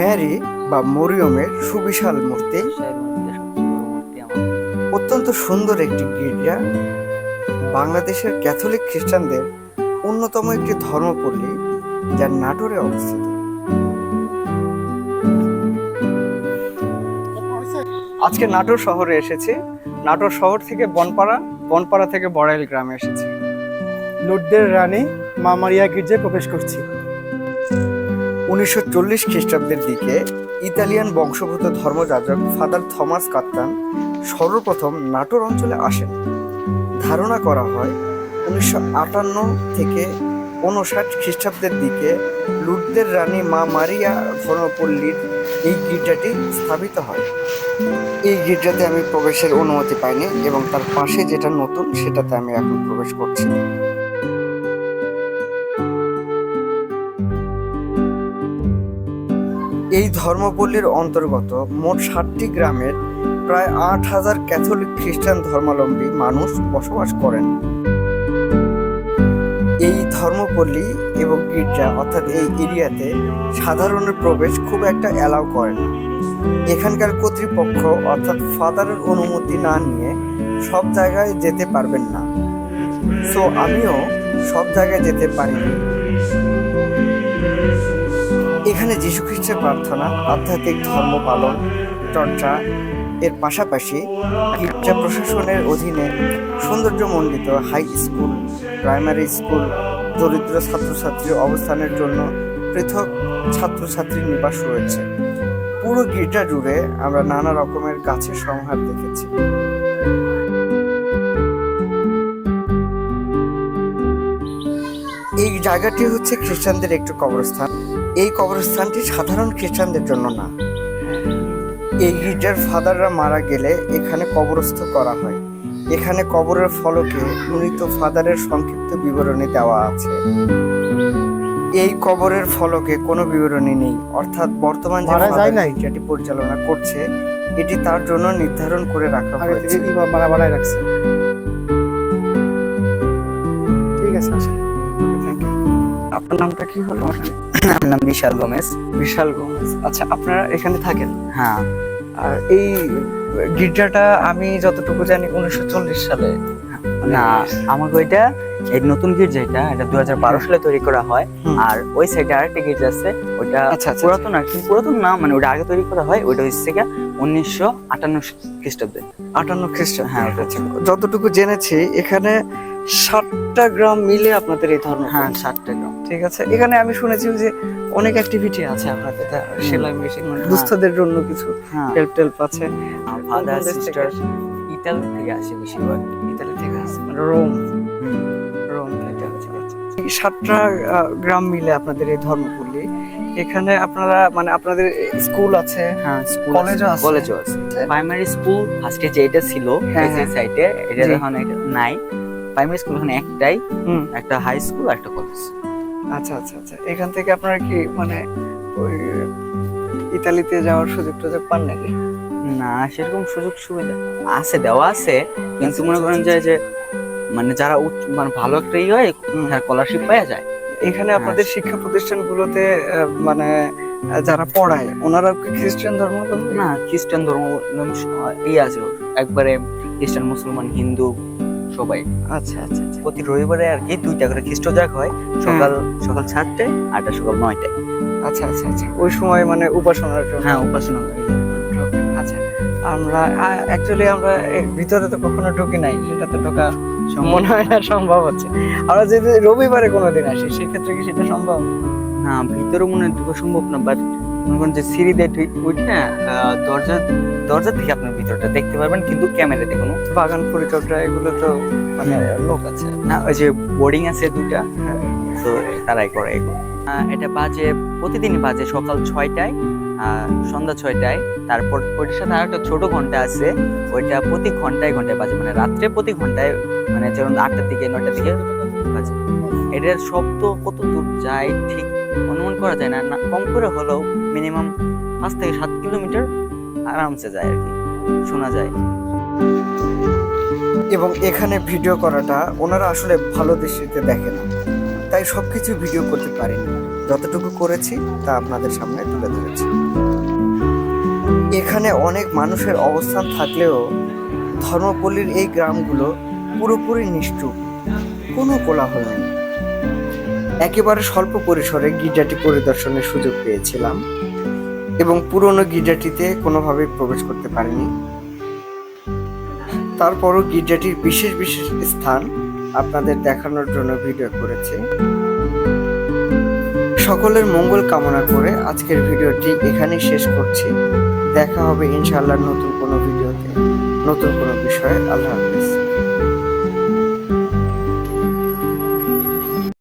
Mary বা মরিয়মের সুবিশাল মূর্তি। অত্যন্ত সুন্দর একটি গির্জা। বাংলাদেশের ক্যাথলিক খ্রিস্টানদের অন্যতম একটি ধর্মপল্লী যা নাটোরে অবস্থিত। আজকে নাটোর শহরে এসেছি। নাটোর শহর থেকে বনপাড়া বনপাড়া থেকে বড়াইল গ্রামে এসেছি। লুটদের রানী মামারিয়া গির্জায় প্রবেশ করছি। উনিশশো চল্লিশ খ্রিস্টাব্দের দিকে ইতালিয়ান বংশোদ্ভূত ধর্মযাজক ফাদার থমাস কাত্তান সর্বপ্রথম নাটোর অঞ্চলে আসেন। ধারণা করা হয় উনিশশো আটান্ন থেকে উনষাট খ্রিস্টাব্দের দিকে লুটদের রানী মা মারিয়া ধর্মপল্লীর এই গির্জাটি স্থাপিত হয়। এই গির্জাতে আমি প্রবেশের অনুমতি পাইনি এবং তার পাশে যেটা নতুন সেটাতে আমি এখন প্রবেশ করছি। এই ধর্মপল্লীর অন্তর্গত মোট ষাটটি গ্রামের প্রায় আট হাজার ক্যাথলিক খ্রিস্টান ধর্মাবলম্বী মানুষ বসবাস করেন। এই ধর্মপল্লী এবং গির্জা, অর্থাৎ এই এরিয়াতে সাধারণের প্রবেশ খুব একটা অ্যালাউ করে না। এখানকার কর্তৃপক্ষ, অর্থাৎ ফাদারের অনুমতি না নিয়ে সব জায়গায় যেতে পারবেন না। সো আমিও সব জায়গায় যেতে পারিনি। এখানে যীশু খ্রিস্টের প্রার্থনা, আধ্যাত্মিক ধর্ম পালন, চর্চা, এর পাশাপাশি গির্জা প্রশাসনের অধীনে সৌন্দর্যমণ্ডিত হাই স্কুল প্রাইমারি স্কুল দরিদ্র ছাত্রছাত্রীর অবস্থানের জন্য পৃথক ছাত্রছাত্রীর নিবাস রয়েছে। পুরো গির্জা জুড়ে আমরা নানা রকমের গাছের সংহার দেখেছি। এই জায়গাটি হচ্ছে খ্রিস্টানদের একটি কবরস্থান। এই কবরস্থানটি সাধারণ খ্রিস্টানদের জন্য না। এই গির্জার ফাদাররা মারা গেলে এখানে কবরস্থ করা হয়। এখানে কবরের ফলকে মৃত ফাদারের সংক্ষিপ্ত বিবরণী দেওয়া আছে। এই কবরের ফলকে কোনো বিবরণী নেই। অর্থাৎ বর্তমান যে যায় নাই? গির্জাটি পরিচালনা করছে এটি তার জন্য নির্ধারণ করে রাখা হয়েছে। বানায় রাখছে। ঠিক আছে. আপনার নামটা কি হলো? আমার নাম বিশাল গোমেজ। বিশাল গোমেজ। আচ্ছা আপনারা এখানে থাকেন? হ্যাঁ। আর এই গির্জাটা আমি যতটুকু জানি উনিশশো চল্লিশ সালে। না আমাকে ওইটা এই নতুন গির্জা এটা এটা দু সালে তৈরি করা হয়। আর ওই সাইডে আরেকটা গির্জা আছে ওইটা আচ্ছা, আচ্ছা, পুরাতন আর কি। পুরাতন না মানে ওটা আগে তৈরি করা হয় ওইটা হচ্ছে গিয়ে উনিশশো আটান্ন খ্রিস্টাব্দে। আটান্ন খ্রিস্টাব্দ হ্যাঁ, আচ্ছা যতটুকু জেনেছি এখানে ষাটটা গ্রাম মিলে আপনাদের এই ধর্ম হ্যাঁ ষাটটা গ্রাম। ঠিক আছে? এখানে আমি শুনেছি যে অনেক অ্যাক্টিভিটি আছে আপনাদের সেলাই মেশিন মানে দুস্থদের জন্য কিছু হ্যাঁ। হেল্প টেল্প আছে। ফাদার সিস্টার ইতালি থেকে? আসে বেশিরভাগ। ইতালি থেকে আছে মানে রোম রোম থেকে আছে। সাতটা গ্রাম মিলে আপনাদের এই ধর্মপল্লী। এখানে আপনারা মানে আপনাদের স্কুল আছে? হ্যাঁ কলেজও আছে? কলেজও আছে। প্রাইমারি স্কুল যেটা ছিল হ্যাঁ, এই হ্যাঁ। সাইডে এটা। এখন নাই প্রাইমারি স্কুল এখন একটাই একটা হাই স্কুল আর একটা কলেজ আচ্ছা আচ্ছা আচ্ছা। এখান থেকে আপনারা কি মানে ওই ইতালিতে যাওয়ার সুযোগ টুযোগ পান নাকি? না সেরকম সুযোগ সুবিধা আছে দেওয়া আছে। কিন্তু আচ্ছা, মনে আচ্ছা, করেন যে যে মানে যারা উচ্চ- মানে ভালো একটা ই হয় স্কলারশিপ পাওয়া যায়। এখানে আপনাদের শিক্ষা প্রতিষ্ঠানগুলোতে মানে যারা পড়ায় ওনারা খ্রিস্টান ধর্ম না খ্রিস্টান ধর্ম ই আছে। একবারে খ্রিস্টান মুসলমান হিন্দু সবাই। আচ্ছা আচ্ছা আচ্ছা। প্রতি রবিবারে আর কি দুইটা করে খ্রিস্ট জাগ হয় সকাল সকাল সাতটায় আটটা সকাল নয়টায়। আচ্ছা আচ্ছা আচ্ছা। ওই সময় মানে উপাসনার জন্য? হ্যাঁ উপাসনা আচ্ছা আমরা অ্যাকচুয়ালি আমরা ভিতরে তো কখনো ঢুকি নাই সেটা তো ঢোকা মনে হয় না সম্ভব হচ্ছে। আমরা যদি রবিবারে কোনোদিন আসি সেক্ষেত্রে কি সেটা সম্ভব? না ভিতরে মনে হয় ঢোকা সম্ভব না বাট মনে করেন যে সিঁড়ি দিয়ে উঠে দরজা দরজা থেকে আপনার ভিতরটা দেখতে পারবেন কিন্তু ক্যামেরাতে কোনো বাগান পরিচর্যা এগুলো তো মানে লোক আছে। না ওই যে বোর্ডিং আছে দুইটা হ্যাঁ। তো তারাই করে এগুলো। এটা বাজে প্রতিদিনই বাজে সকাল ছয়টায় সন্ধ্যা ছয়টায়। তারপর ওইটার সাথে আর একটা ছোট ঘণ্টা আছে ওইটা প্রতি ঘন্টায় ঘন্টায় বাজে। মানে রাত্রে প্রতি ঘন্টায় মানে যেমন আটটার দিকে নয়টার দিকে বাজে। এটার শব্দ কত দূর যায় ঠিক অনুমান করা যায় না। কম করে হলেও মিনিমাম পাঁচ থেকে সাত কিলোমিটার আরামসে যায় আর কি, শোনা যায়। এবং এখানে ভিডিও করাটা ওনারা আসলে ভালো দৃষ্টিতে দেখে না তাই সব কিছু ভিডিও করতে পারেনি। যতটুকু করেছি তা আপনাদের সামনে তুলে ধরেছি। এখানে অনেক মানুষের অবস্থান থাকলেও ধর্মপল্লীর এই গ্রামগুলো পুরোপুরি নিষ্ঠুপ কোনো কোলাহল নেই। একেবারে স্বল্প পরিসরে গির্জাটি পরিদর্শনের সুযোগ পেয়েছিলাম এবং পুরনো গির্জাটিতে কোনোভাবে প্রবেশ করতে পারিনি। তারপরও গির্জাটির বিশেষ বিশেষ স্থান আপনাদের দেখানোর জন্য ভিডিও করেছি। সকলের মঙ্গল কামনা করে আজকের ভিডিওটি এখানেই শেষ করছি। দেখা হবে ইনশাআল্লাহ নতুন কোনো ভিডিওতে। নতুন কোনো বিষয়ে আল্লাহ হাফিজ।